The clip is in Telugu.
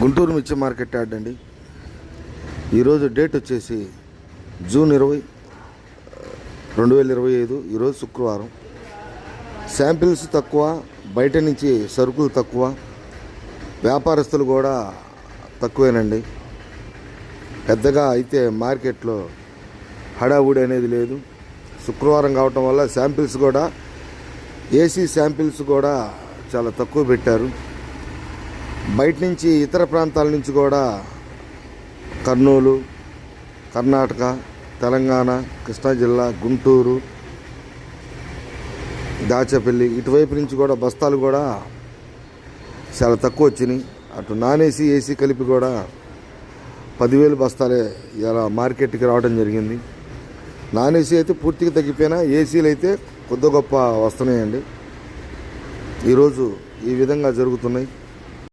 గుంటూరు మిర్చి మార్కెట్ యార్డ్ అండి. ఈరోజు డేట్ వచ్చేసి జూన్ ఇరవై రెండు వేల ఇరవై ఐదు ఈరోజు శుక్రవారం. శాంపిల్స్ తక్కువ బయట నుంచి సరుకులు తక్కువ వ్యాపారస్తులు కూడా తక్కువేనండి. పెద్దగా అయితే మార్కెట్లో హడావుడి అనేది లేదు. శుక్రవారం కావటం వల్ల శాంపిల్స్ కూడా ఏసీ శాంపిల్స్ కూడా చాలా తక్కువ పెట్టారు. బయట నుంచి ఇతర ప్రాంతాల నుంచి కూడా కర్నూలు కర్ణాటక తెలంగాణ కృష్ణా జిల్లా గుంటూరు దాచపల్లి ఇటువైపు నుంచి కూడా బస్తాలు కూడా చాలా తక్కువ వచ్చినాయి. అటు నాన్ ఏసీ ఏసీ కలిపి కూడా పదివేలు బస్తాలే ఇలా మార్కెట్కి రావడం జరిగింది. నాన్ ఏసీ అయితే పూర్తిగా తగ్గిపోయినా ఏసీలు అయితే కొద్ది గొప్ప వస్తున్నాయండి. ఈరోజు ఈ విధంగా జరుగుతున్నాయి.